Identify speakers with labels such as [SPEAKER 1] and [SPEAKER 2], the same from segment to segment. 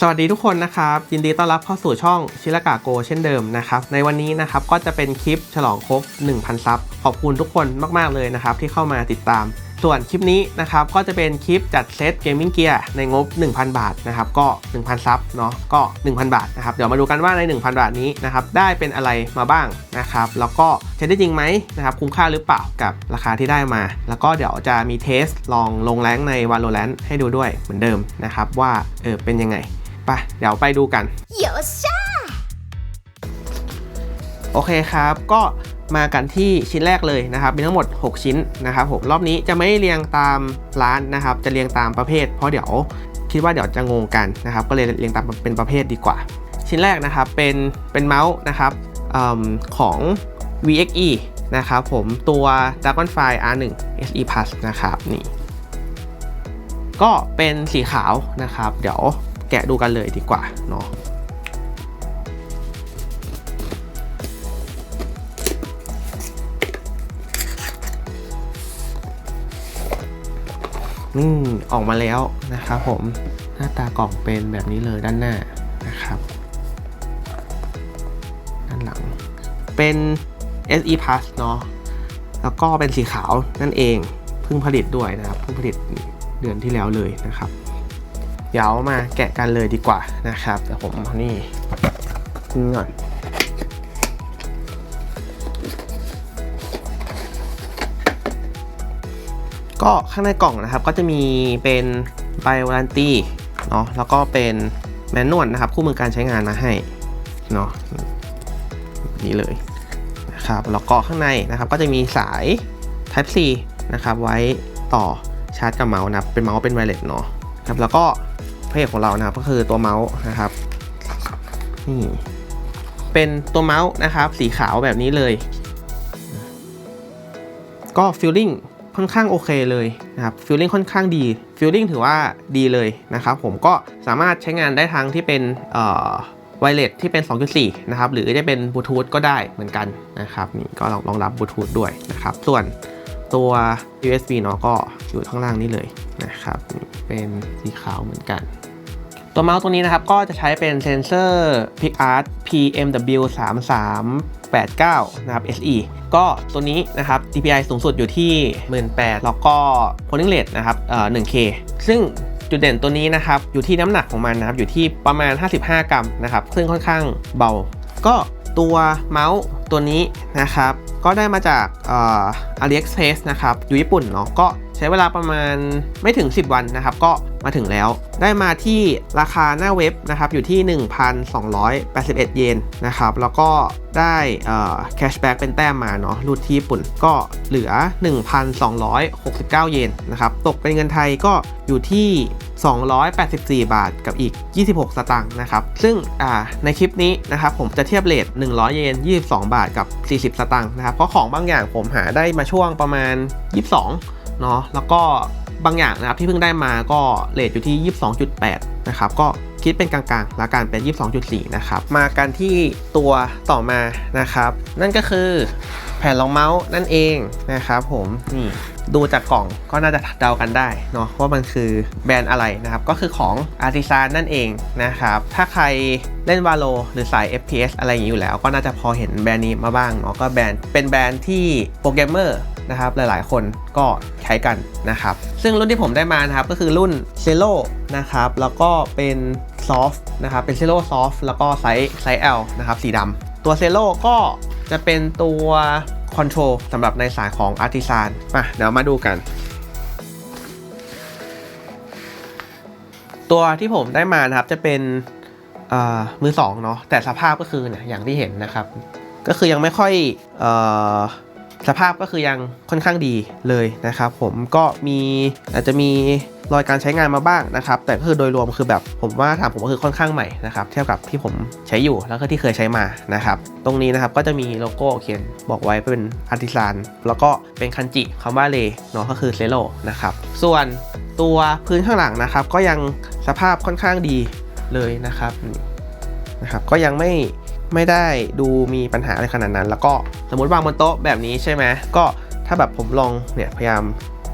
[SPEAKER 1] สวัสดีทุกคนนะครับยินดีต้อนรับเข้าสู่ช่องชิลกาโกเช่นเดิมนะครับในวันนี้นะครับก็จะเป็นคลิปฉลองครบ 1,000 ซับขอบคุณทุกคนมาก ๆ เลยนะครับที่เข้ามาติดตาม ส่วนคลิปนี้นะครับก็จะเป็นคลิปจัดเซตเกมมิ่งเกียร์ในงบ 1,000 บาทนะครับก็ 1,000 ซับเนาะก็ 1,000 บาทนะครับเดี๋ยวมาดูกันว่าใน 1,000 บาทนี้นะครับได้เป็นอะไรมาบ้างนะครับแล้วก็ใช้ได้จริงไหมนะครับคุ้มค่าหรือเปล่ากับราคาที่ได้มา แล้วก็เดี๋ยวจะมีเทสลองลงแรงใน Valorant ให้ดูด้วยเหมือนเดิมนะครับว่าเออเป็นยังไง ไปเดี๋ยวไปดูกัน
[SPEAKER 2] 有虾。
[SPEAKER 1] โอเคครับก็มากันที่ชิ้นแรกเลยนะครับมีทั้งหมด 6 ชิ้นนะครับผมรอบนี้จะไม่เรียงตามร้านนะครับ จะเรียงตามประเภท เพราะเดี๋ยวคิดว่าเดี๋ยวจะงงกันนะครับ ก็เลยเรียงตามเป็นประเภทดีกว่า ชิ้นแรกนะครับเป็นเป็นเมาส์นะครับเอมของ VXE นะครับผมตัว Dragonfly R1 SE Plus นะครับนี่ก็เป็นสีขาวนะครับ เดี๋ยวแกะดูกันเลยดีกว่าเนาะนี่ออกมาแล้วนะครับผมหน้าตากล่องเป็นแบบนี้เลยด้านหน้านะครับ ด้านหลังเป็น SE Plus เนาะแล้วก็เป็นสีขาวนั่นเองเพิ่งผลิตด้วยนะครับเพิ่งผลิตเดือนที่แล้วเลยนะครับ เดี๋ยวมาแกะกันเลยดีกว่านะครับเดี๋ยวผมเอานี่นี่ก่อนก็ข้างในกล่องนะครับก็จะมีเป็นใบวารันตีเนาะแล้วก็เป็นแมนนวลนะครับ คู่มือการใช้งานมาให้เนาะนี่เลยนะครับแล้วก็ข้างในนะครับก็จะมีสาย Type C นะครับไว้ต่อชาร์จกับเมาส์นะเป็นเมาส์เป็นไวเลสเนาะครับแล้วก็ พระเอกของเรานะครับ ก็คือตัวเมาส์นะครับนี่เป็นตัวเมาส์นะครับ สีขาวแบบนี้เลย ก็ฟิลลิ่งค่อนข้างโอเคเลยนะครับฟิลลิ่งค่อนข้างดีฟิลลิ่งถือว่าดีเลยนะครับผมก็สามารถใช้งานได้ทั้งที่เป็นไวเลสที่เป็น 2.4 นะครับ หรือจะเป็นบลูทูธก็ได้เหมือนกันนะครับนี่ก็รองรับบลูทูธด้วยนะครับ ส่วน ตัว USB เนาะก็อยู่ข้างล่างนี้เลยนะครับ เป็นสีขาวเหมือนกัน ตัวเมาส์ตัวนี้นะครับ ก็จะใช้เป็นเซนเซอร์ PicArt PMW 3389นะครับ SE ก็ตัวนี้นะครับ DPI สูงสุดอยู่ที่ 18,000แล้วก็ polling rate นะครับเอ่อ 1K ซึ่งจุดเด่นตัวนี้นะครับ อยู่ที่น้ำหนักของมันนะครับ อยู่ที่ประมาณ 55 กรัมนะครับ ซึ่งค่อนข้างเบา ก็ ตัวเมาส์ตัวนี้นะครับ ก็ได้มาจากอ่อ AliExpress นะครับ อยู่ญี่ปุ่นเนาะก็ ช้เวลาประมาณไม่ถึง 10 วันนะครับ ก็มาถึงแล้ว ได้มาที่ราคาหน้าเว็บนะครับ อยู่ที่ 1,281 เยนนะครับ แล้วก็ได้แคชแบ็กเป็นแต้มมาเนาะรูดที่ญี่ปุ่นก็เหลือ 1,269 เยนนะครับ ตกเป็นเงินไทยก็อยู่ที่ 284 บาทกับอีก 26 สตางค์นะครับ ซึ่งในคลิปนี้นะครับผมจะเทียบเลท100 เยน 22 บาทกับ 40 สตางค์นะครับ เพราะของบางอย่างผมหาได้มาช่วงประมาณ 22 เนาะแล้วก็บางอย่างนะครับที่เพิ่งได้มาก็เลทอยู่ที่ 22.8 นะครับ ก็คิดเป็นกลางๆ แล้วกันเป็น 22.4 นะครับ มากันที่ตัวต่อมานะครับ นั่นก็คือแผ่นรองเมาส์นั่นเองนะครับผมนี่ดูจากกล่องก็น่าจะเดากันได้เนาะว่ามันคือแบรนด์อะไรนะครับ ก็คือของ Artisan นั่นเองนะครับ ถ้าใครเล่น Valo หรือสาย FPS อะไรอย่างนี้อยู่แล้ว ก็น่าจะพอเห็นแบรนด์นี้มาบ้างเนาะก็แบรนด์เป็นแบรนด์ที่โปรแกรมเมอร์ นะครับหลายๆ คนก็ใช้กันนะครับซึ่งรุ่นที่ผมได้มานะครับก็คือรุ่น c e l o นะครับแล้วก็เป็น Soft นะครับเป็น c e l o Soft แล้วก็ไซส์ไซส์ L นะครับสีดำตัว c e l o ก็จะเป็นตัวคอนโทรลสำหรับในสายของ Artisan มาเดี๋ยวมาดูกัน ตัวที่ผมได้มานะครับจะเป็นมือสองเนาะแต่สภาพก็คือเนี่ยอย่างที่เห็นนะครับ ก็คือยังไม่ค่อยอ สภาพก็คือยังค่อนข้างดีเลยนะครับ ผมก็มีอาจจะมีรอยการใช้งานมาบ้างนะครับ แต่ก็คือโดยรวมคือแบบผมว่าถามผมก็คือค่อนข้างใหม่นะครับเทียบกับที่ผมใช้อยู่แล้วก็ที่เคยใช้มานะครับ ตรงนี้นะครับก็จะมีโลโก้เขียนบอกไว้เป็นอาร์ติซานแล้วก็เป็นคันจิคำว่าเลเนาะก็คือเซโลนะครับส่วนตัวพื้นข้างหลังนะครับ ก็ยังสภาพค่อนข้างดีเลยนะครับนะครับ ก็ยังไม่ ไม่ได้ดูมีปัญหาอะไรขนาดนั้น แล้วก็สมมติวางบนโต๊ะแบบนี้ใช่ไหมก็ถ้าแบบผมลองเนี่ยพยายาม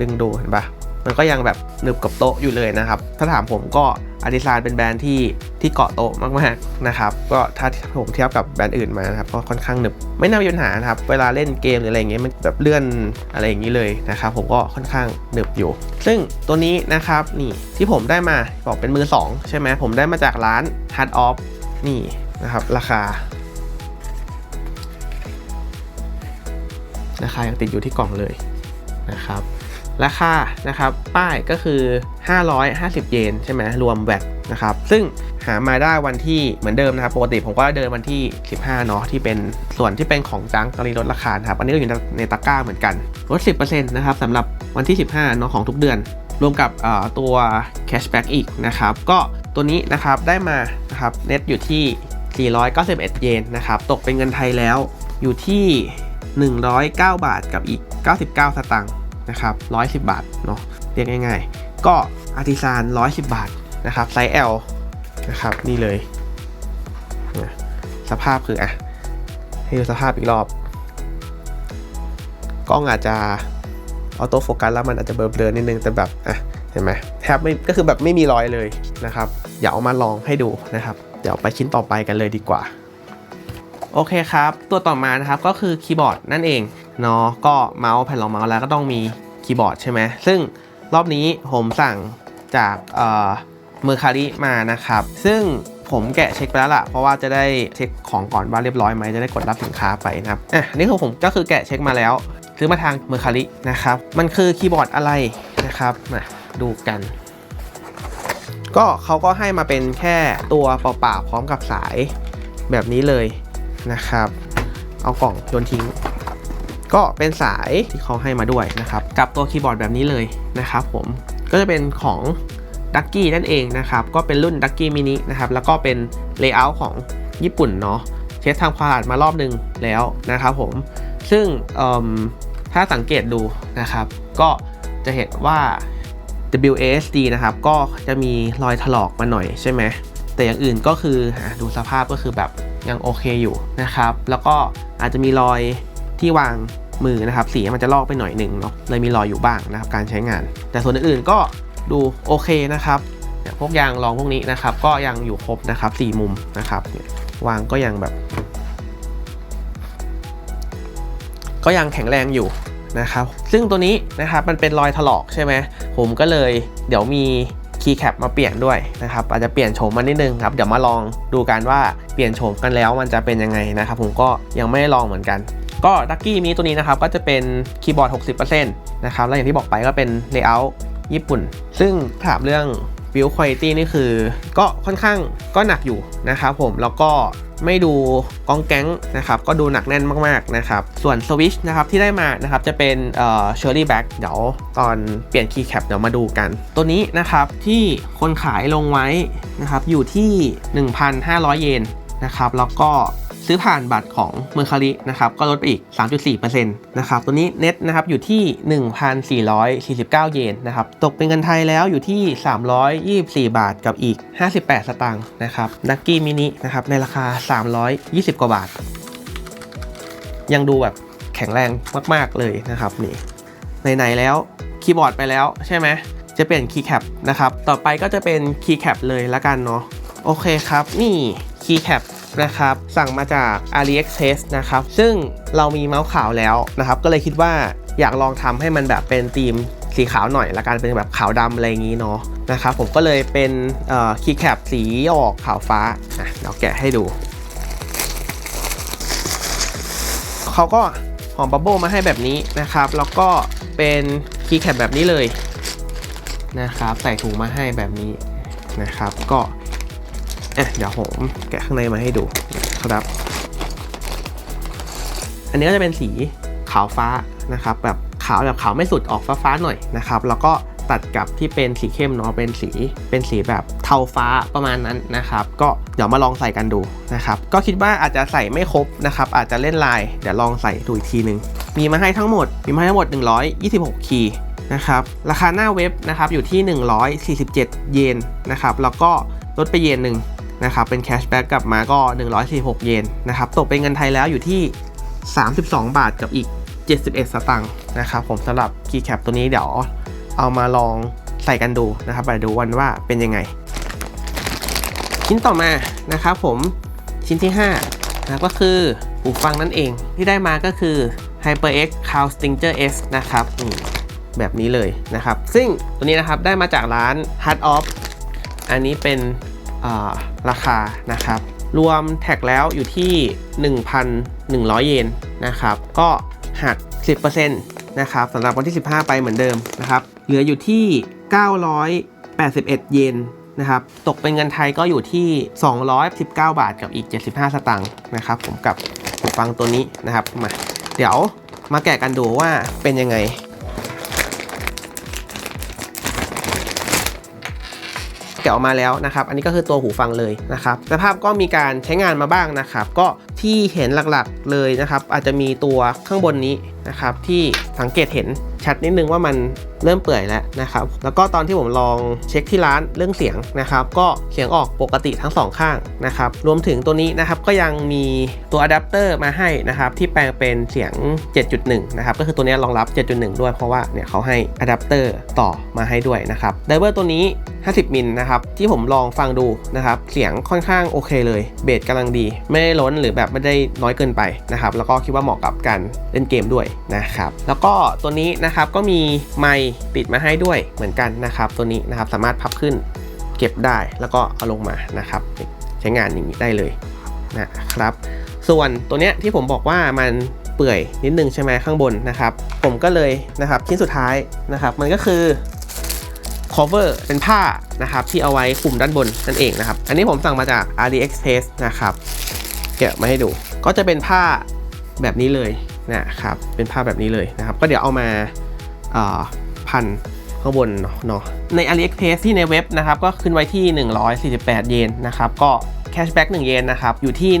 [SPEAKER 1] ดึงดูเห็นปะมันก็ยังแบบหนึบกับโต๊ะอยู่เลยนะครับ ถ้าถามผมก็อาร์ติซานเป็นแบรนด์ที่ที่เกาะโต๊ะมากๆนะครับ ก็ถ้าผมเทียบกับแบรนด์อื่นมานะครับก็ค่อนข้างหนึบ ไม่น่ามีปัญหานะครับ เวลาเล่นเกมหรืออะไรอย่างเงี้ยมันแบบเลื่อนอะไรอย่างนี้เลยนะครับ ผมก็ค่อนข้างหนึบอยู่ ซึ่งตัวนี้นะครับนี่ที่ผมได้มาบอกเป็นมือ 2 ใช่ไหมผมได้มาจากร้าน Hard Off นี่ นะครับ ราคา ราคายังติดอยู่ที่กล่องเลยนะครับ ราคานะครับป้ายก็คือ 550 เยนใช่ไหมรวมแวตนะครับ ซึ่งหามาได้วันที่เหมือนเดิมนะครับ ปกติผมก็เดินวันที่ 15 เนาะที่เป็นส่วนที่เป็นของจังตอนนี้ลดราคาครับ อันนี้ก็อยู่ในตะกร้าเหมือนกันลด 10%นะครับสำหรับวันที่ 15 เนาะของทุกเดือน รวมกับตัว cashback อีกนะครับ ก็ตัวนี้นะครับได้มานะครับเน็ตอยู่ที่ 491 เยนนะครับ ตกเป็นเงินไทยแล้วอยู่ที่ 109 บาทกับอีก 99 สตางค์นะครับ 110 บาทเนาะเรียกง่ายๆ ก็อาร์ติซาน 110 บาทนะครับไซส์ L นะครับ นี่เลย สภาพคืออะ ให้ดูสภาพอีกรอบ กล้องอาจจะออโต้โฟกัสแล้วมันอาจจะเบลอๆนิดนึง แต่แบบอะ เห็นไหมแทบไม่ก็คือแบบไม่มีรอยเลยนะครับ อย่าเอามาลองให้ดูนะครับ เดี๋ยวไปชิ้นต่อไปกันเลยดีกว่า โอเคครับ ตัวต่อมานะครับก็คือคีย์บอร์ดนั่นเองเนาะก็เมาส์แผ่นรองเมาส์แล้วก็ต้องมีคีย์บอร์ดใช่ไหมซึ่งรอบนี้ผมสั่งจากเอ่อเมอร์คาริมานะครับ ซึ่งผมแกะเช็คไปแล้วล่ะ เพราะว่าจะได้เช็คของก่อนว่าเรียบร้อยไหมจะได้กดรับสินค้าไปนะครับอะนนี่คือผมก็คือแกะเช็คมาแล้วซื้อมาทางเมอร์คารินะครับ มันคือคีย์บอร์ดอะไรนะครับมาดูกัน ก็เขาก็ให้มาเป็นแค่ตัวเปล่าๆพร้อมกับสายแบบนี้เลยนะครับ เอากล่องโยนทิ้ง ก็เป็นสายที่เขาให้มาด้วยนะครับ กับตัวคีย์บอร์ดแบบนี้เลยนะครับผมก็จะเป็นของดักกี้นั่นเองนะครับ ก็เป็นรุ่นดักกี้มินินะครับ แล้วก็เป็นเลเยอร์ของญี่ปุ่นเนาะเทสทำความสะอาดมารอบหนึงแล้วนะครับผมซึ่งถ้าสังเกตดูนะครับ ก็จะเห็นว่า WASD นะครับ ก็จะมีรอยถลอกมาหน่อยใช่ไหม แต่อย่างอื่นก็คืออดูสภาพก็คือแบบยังโอเคอยู่นะครับ แล้วก็อาจจะมีรอยที่วางมือนะครับ สีมันจะลอกไปหน่อยหนึ่งเนาะ เลยมีรอยอยู่บ้างนะครับ การใช้งาน แต่ส่วนอื่นๆก็ดูโอเคนะครับพวกยางรองพวกนี้นะครับ ก็ยังอยู่ครบนะครับสี่มุมนะครับ วางก็ยังแบบ ก็ยังแข็งแรงอยู่นะครับ ซึ่งตัวนี้นะครับมันเป็นรอยถลอกใช่ไหม ผมก็เลยเดี๋ยวมีคีย์แคปมาเปลี่ยนด้วยนะครับอาจจะเปลี่ยนโฉมมานิดนึงครับเดี๋ยวมาลองดูกันว่าเปลี่ยนโฉมกันแล้วมันจะเป็นยังไงนะครับผมก็ยังไม่ได้ลองเหมือนกัน ก็ดักกี้มีตัวนี้นะครับก็จะเป็นคีย์บอร์ด 60%นะครับแล้วอย่างที่บอกไปก็เป็นเลเยอร์ญี่ปุ่น ซึ่งถามเรื่อง build quality นี่คือ ก็ค่อนข้างก็หนักอยู่นะครับผมแล้วก็ ไม่ดูกองแก๊งนะครับก็ดูหนักแน่นมากๆนะครับส่วนสวิชนะครับที่ได้มานะครับจะเป็นเอ่อ Cherry Back เดี๋ยวตอนเปลี่ยนคีย์แคปเดี๋ยวมาดูกัน ตัวนี้นะครับที่คนขายลงไว้นะครับอยู่ที่ 1,500 เยนนะครับแล้วก็ ซื้อผ่านบัตรของเมอร์คารินะครับก็ลดไปอีก 3.4%นะครับตัวนี้เน็ตนะครับอยู่ที่ 1,449 เยนนะครับตกเป็นเงินไทยแล้วอยู่ที่ 324 บาทกับอีก 58 สตางค์นะครับดักกี้มินินะครับในราคา 320 กว่าบาท ยังดูแบบแข็งแรงมากๆเลยนะครับนี่ไหนๆแล้วคีย์บอร์ดไปแล้วใช่ไหมจะเปลี่ยนคีย์แคปนะครับ ต่อไปก็จะเป็นคีย์แคปเลยละกันเนาะ โอเคครับ นี่คีย์แคป นะครับ สั่งมาจาก AliExpress นะครับ ซึ่งเรามีเมาส์ขาวแล้วนะครับ ก็เลยคิดว่าอยากลองทำให้มันแบบเป็นธีมสีขาวหน่อยละกันเป็นแบบขาวดำอะไรอย่างนี้เนาะนะครับผมก็เลยเป็นคีย์แคปสีออกขาวฟ้าอะเดี๋ยวแกะให้ดู เขาก็หอมบับเบิลมาให้แบบนี้นะครับ แล้วก็เป็นคีย์แคปแบบนี้เลยนะครับ ใส่ถุงมาให้แบบนี้นะครับ ก็ อะเดี๋ยวผมแกะข้างในมาให้ดูครับ อันนี้ก็จะเป็นสีขาวฟ้านะครับแบบขาวแบบขาวไม่สุดออกฟ้าๆหน่อยนะครับ แล้วก็ตัดกับที่เป็นสีเข้มเนาะเป็นสีเป็นสีแบบเทาฟ้าประมาณนั้นนะครับ ก็เดี๋ยวมาลองใส่กันดูนะครับ ก็คิดว่าอาจจะใส่ไม่ครบนะครับ อาจจะเล่นลายเดี๋ยวลองใส่ดูอีกทีหนึ่งมีมาให้ทั้งหมดมีมาให้ทั้งหมด 126 คีย์นะครับราคาหน้าเว็บนะครับอยู่ที่ 147 เยนนะครับแล้วก็ลดไปเยนหนึ่ง นะครับเป็นแคชแบ็กกลับมาก็ 146 เยนนะครับตกเป็นเงินไทยแล้วอยู่ที่ 32 บาทกับอีก 71 สตางค์นะครับผมสำหรับคีย์แคปตัวนี้เดี๋ยวเอามาลองใส่กันดูนะครับไปดูวันว่าเป็นยังไง ชิ้นต่อมานะครับผมชิ้นที่5นะก็คือหูฟังนั่นเองที่ได้มาก็คือ HyperX Cloud Stinger S นะครับแบบนี้เลยนะครับ ซึ่งตัวนี้นะครับได้มาจากร้าน Hard Off อันนี้เป็น ราคานะครับ รวมแท็กแล้วอยู่ที่ 1,100 เยนนะครับ ก็หัก 10%นะครับสำหรับวันที่ 15 ไปเหมือนเดิมนะครับ เหลืออยู่ที่ 981 เยนนะครับ ตกเป็นเงินไทยก็อยู่ที่ 219 บาทกับอีก 75 สตางค์นะครับ ผมกับหูฟังตัวนี้นะครับ มา เดี๋ยวมาแกะกันดูว่าเป็นยังไง แกะออกมาแล้วนะครับอันนี้ก็คือตัวหูฟังเลยนะครับสภาพก็มีการใช้งานมาบ้างนะครับก็ที่เห็นหลักๆเลยนะครับอาจจะมีตัวข้างบนนี้นะครับที่สังเกตเห็นชัดนิดนึงว่ามันเริ่มเปื่อยแล้วนะครับ แล้วก็ตอนที่ผมลองเช็คที่ร้านเรื่องเสียงนะครับ ก็เสียงออกปกติทั้งสองข้างนะครับ รวมถึงตัวนี้นะครับก็ยังมีตัวอะแดปเตอร์มาให้นะครับที่แปลงเป็นเสียง 7.1 นะครับ ก็คือตัวนี้รองรับ 7.1 ด้วยเพราะว่าเนี่ยเขาให้อะแดปเตอร์ต่อมาให้ด้วยนะครับไดเวอร์ตัวนี้ 50 มิลนะครับ ที่ผมลองฟังดูนะครับ เสียงค่อนข้างโอเคเลย เบสกำลังดี ไม่ได้ล้นหรือแบบไม่ได้น้อยเกินไปนะครับ แล้วก็คิดว่าเหมาะกับการเล่นเกมด้วยนะครับ แล้วก็ตัวนี้นะครับก็มีไมค์ติดมาให้ด้วยเหมือนกันนะครับ ตัวนี้นะครับสามารถพับขึ้นเก็บได้แล้วก็เอาลงมานะครับ ใช้งานอย่างนี้ได้เลยนะครับ ส่วนตัวเนี้ยที่ผมบอกว่ามันเปื่อยนิดนึงใช่ไหมข้างบนนะครับ ผมก็เลยนะครับชิ้นสุดท้ายนะครับ มันก็คือ cover เป็นผ้านะครับที่เอาไว้คลุมด้านบนนั่นเองนะครับ อันนี้ผมสั่งมาจาก AliExpress นะครับแกะมาให้ดู ก็จะเป็นผ้าแบบนี้เลยนะครับ เป็นผ้าแบบนี้เลยนะครับ ก็เดี๋ยวเอามา 1,000 ข้างบนเนาะใน AliExpress ที่ในเว็บนะครับก็ขึ้นไว้ที่ 148 เยนนะครับก็ แคชแบ็ก1เยนนะครับ อยู่ที่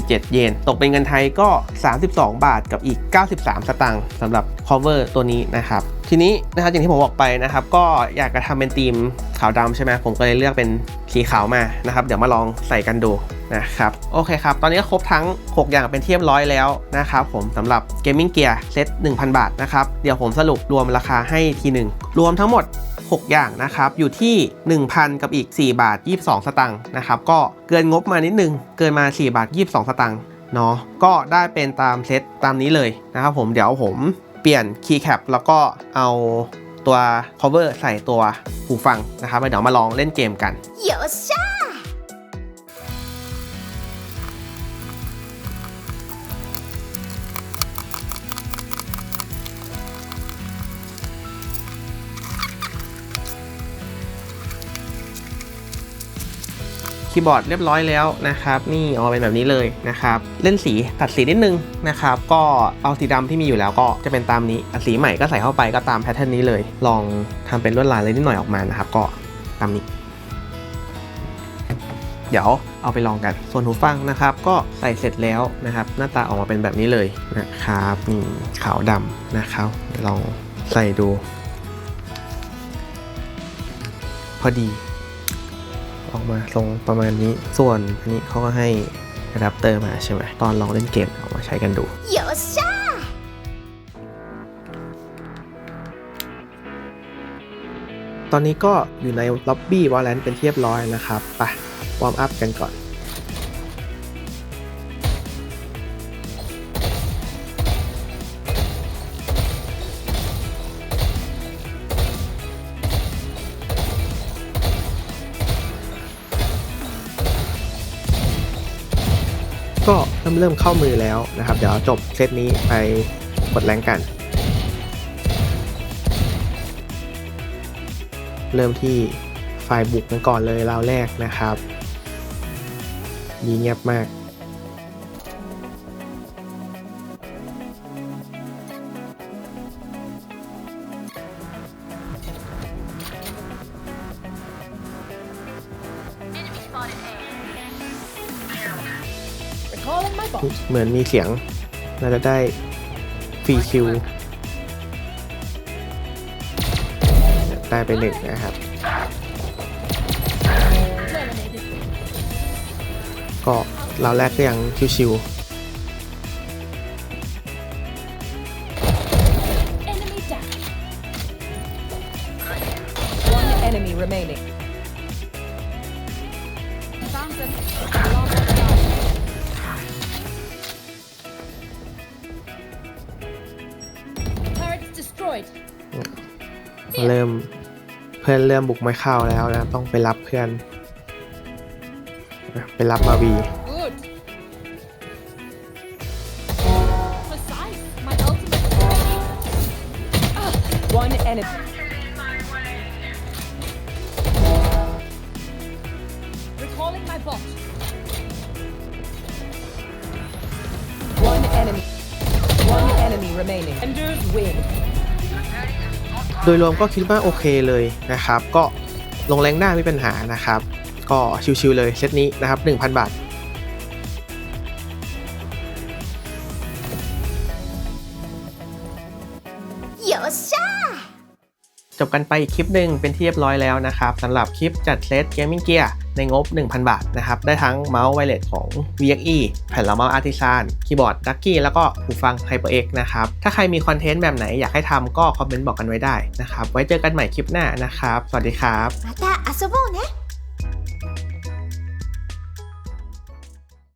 [SPEAKER 1] 147 เยน ตกเป็นเงินไทยก็ 32 บาทกับอีก 93 สตางค์สำหรับ cover ตัวนี้นะครับทีนี้นะครับอย่างที่ผมบอกไปนะครับ ก็อยากจะทำเป็นธีมขาวดำใช่ไหมผมก็เลยเลือกเป็นสีขาวมานะครับ เดี๋ยวมาลองใส่กันดูนะครับโอเคครับ ตอนนี้ครบทั้ง 6 อย่างเป็นเรียบร้อยแล้วนะครับผมสำหรับ Gaming Gear เซต1,000 บาทนะครับ เดี๋ยวผมสรุปรวมราคาให้ทีหนึ่งรวมทั้งหมด 6 อย่างนะครับอยู่ที่ 1,000 กับอีก 4 บาท 22 สตังค์นะครับก็เกินงบมานิดนึง เกินมา 4 บาท 22 สตังค์เนาะก็ได้เป็นตามเซตตามนี้เลยนะครับผมเดี๋ยวผมเปลี่ยนคีย์แคปแล้วก็เอาตัว cover ใส่ตัวหูฟังนะครับเดี๋ยวมาลองเล่นเกมกัน
[SPEAKER 2] 有虾。
[SPEAKER 1] คีย์บอร์ดเรียบร้อยแล้วนะครับ นี่ออกมาเป็นแบบนี้เลยนะครับ เล่นสีตัดสีนิดนึงนะครับ ก็เอาสีดำที่มีอยู่แล้วก็จะเป็นตามนี้สีใหม่ก็ใส่เข้าไปก็ตามแพทเทิร์นนี้เลย ลองทำเป็นลวดลายเลยนิดหน่อยออกมานะครับ ก็ตามนี้ เดี๋ยวเอาไปลองกัน ส่วนหูฟังนะครับ ก็ใส่เสร็จแล้วนะครับ หน้าตาออกมาเป็นแบบนี้เลยนะครับนี่ขาวดำนะครับ ลองใส่ดู พอดี ออกมาทรงประมาณนี้ ส่วนอันนี้เขาก็ให้อะแดปเตอร์มาใช่ไหมตอนลองเล่นเกมเอามาใช้กันดู
[SPEAKER 2] 有虾。
[SPEAKER 1] ตอนนี้ก็อยู่ในล็อบบี้วอลเลนเป็นที่เรียบร้อยนะครับ ไปวอร์มอัพกันก่อน ก็เริ่มเริ่มเข้ามือแล้วนะครับ เดี๋ยวจบเซตนี้ไปกดแรงกัน เริ่มที่ไฟล์บุกกันก่อนเลยราวแรกนะครับดีเงียบมาก เหมือนมีเสียงน่าจะได้ฟรีคิวได้ไปหนึ่งนะครับ ก็เราแรกก็ยังชิว เริ่มบุกไม่เข้าแล้วนะต้องไปรับเพื่อน ไปรับมาวี โดยรวมก็คิดว่าโอเคเลยนะครับ ก็ลงแรงหน้าไม่เป็นหานะครับ ก็ชิวๆเลยเซตนี้นะครับ 1,000 บาท จบกันไปอีกคลิปหนึ่งเป็นที่เรียบร้อยแล้วนะครับสำหรับคลิปจัดเซตเกมมิ่งเกียร์ในงบ 1,000 บาทนะครับ ได้ทั้งเมาส์ไวเลสของ VXE แผ่นละเมาส์อาร์ติซานคีย์บอร์ด Ducky แล้วก็หูฟัง HyperX นะครับ ถ้าใครมีคอนเทนต์แบบไหนอยากให้ทำก็คอมเมนต์บอกกันไว้ได้นะครับ ไว้เจอกันใหม่คลิปหน้านะครับ สวัสดีครับ
[SPEAKER 3] มาตาอาซูโเนะ